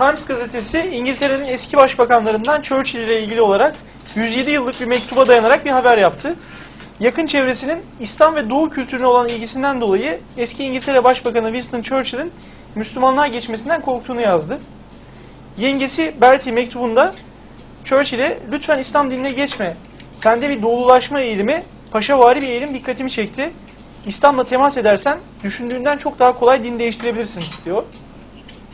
Times gazetesi İngiltere'nin eski başbakanlarından Churchill ile ilgili olarak 107 yıllık bir mektuba dayanarak bir haber yaptı. Yakın çevresinin İslam ve Doğu kültürüne olan ilgisinden dolayı eski İngiltere Başbakanı Winston Churchill'in Müslümanlığa geçmesinden korktuğunu yazdı. Yengesi Bertie mektubunda Churchill'e lütfen İslam dinine geçme. Sende bir doğululaşma eğilimi, paşavari bir eğilim dikkatimi çekti. İslam'la temas edersen düşündüğünden çok daha kolay din değiştirebilirsin diyor.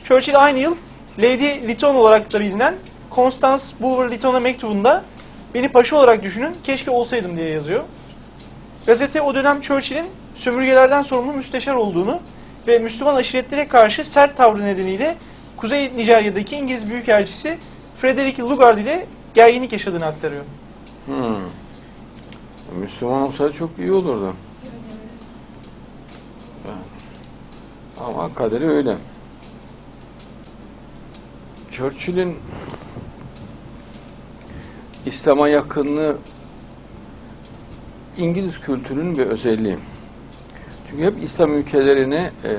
Churchill aynı yıl Lady Lytton olarak da bilinen Constance Bulwer Lytton'a mektubunda beni paşa olarak düşünün keşke olsaydım diye yazıyor. Gazete o dönem Churchill'in sömürgelerden sorumlu müsteşar olduğunu ve Müslüman aşiretlere karşı sert tavrı nedeniyle Kuzey Nijerya'daki İngiliz Büyükelçisi Frederick Lugard ile gerginlik yaşadığını aktarıyor. Hmm. Müslüman olsaydı çok iyi olurdu. Ama kaderi öyle. Churchill'in İslam'a yakınlığı İngiliz kültürünün bir özelliği. Çünkü hep İslam ülkelerini eee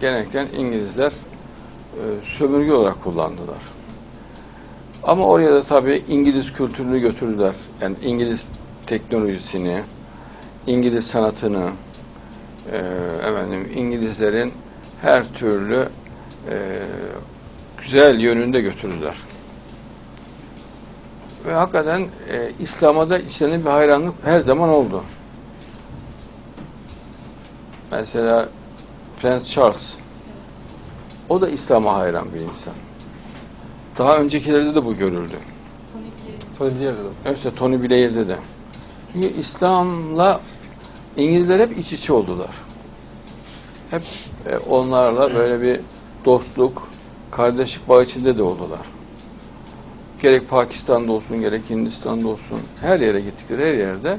genellikle İngilizler eee, sömürge olarak kullandılar. Ama oraya da tabii İngiliz kültürünü götürdüler. Yani İngiliz teknolojisini, İngiliz sanatını, eee, efendim İngilizlerin her türlü eee, güzel yönünde götürdüler. Ve hakikaten eee, İslam'a da içlerinde bir hayranlık her zaman oldu. Mesela Prens Charles, o da İslam'a hayran bir insan. Daha öncekilerde de bu görüldü. Tony Blair'de de. Evet, Tony Blair'de de. Çünkü İslam'la İngilizler hep iç içe oldular. Hep e, onlarla böyle bir dostluk, kardeşlik bağı içinde de oldular. Gerek Pakistan'da olsun, gerek Hindistan'da olsun, her yere gittikleri her yerde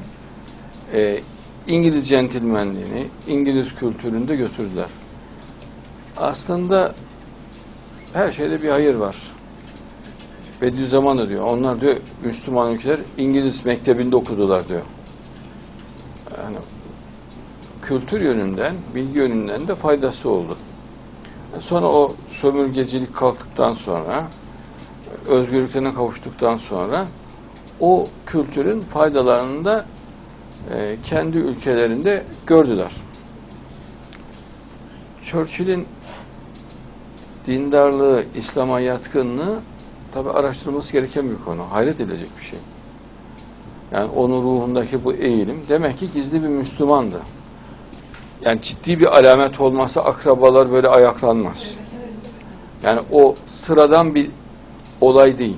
e, İngiliz centilmenliğini, İngiliz kültürünü de götürdüler. Aslında her şeyde bir hayır var. Bediüzzaman da diyor. Onlar diyor Müslüman ülkeler İngiliz mektebinde okudular diyor. Yani kültür yönünden, bilgi yönünden de faydası oldu. Sonra o sömürgecilik kalktıktan sonra, özgürlüklerine kavuştuktan sonra o kültürün faydalarını da e, kendi ülkelerinde gördüler. Churchill'in dindarlığı, İslam'a yatkınlığı tabi araştırılması gereken bir konu. Hayret edilecek bir şey. Yani onun ruhundaki bu eğilim demek ki gizli bir Müslümandı. Yani ciddi bir alamet olmasa akrabalar böyle ayaklanmaz. Yani o sıradan bir olay değil.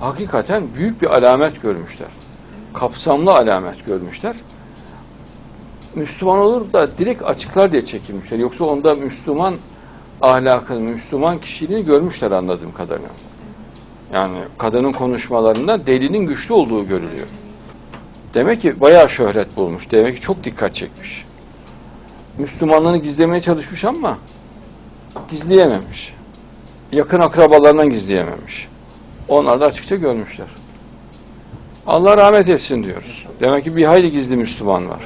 Hakikaten büyük bir alamet görmüşler. Kapsamlı alamet görmüşler. Müslüman olur da direkt açıklar diye çekilmişler. Yoksa onda Müslüman ahlakını, Müslüman kişiliğini görmüşler anladığım kadarıyla. Yani kadının konuşmalarında delinin güçlü olduğu görülüyor. Demek ki bayağı şöhret bulmuş. Demek ki çok dikkat çekmiş. Müslümanlığını gizlemeye çalışmış ama gizleyememiş. Yakın akrabalarından gizleyememiş. Onlar da açıkça görmüşler. Allah rahmet etsin diyoruz. Demek ki bir hayli gizli Müslüman var.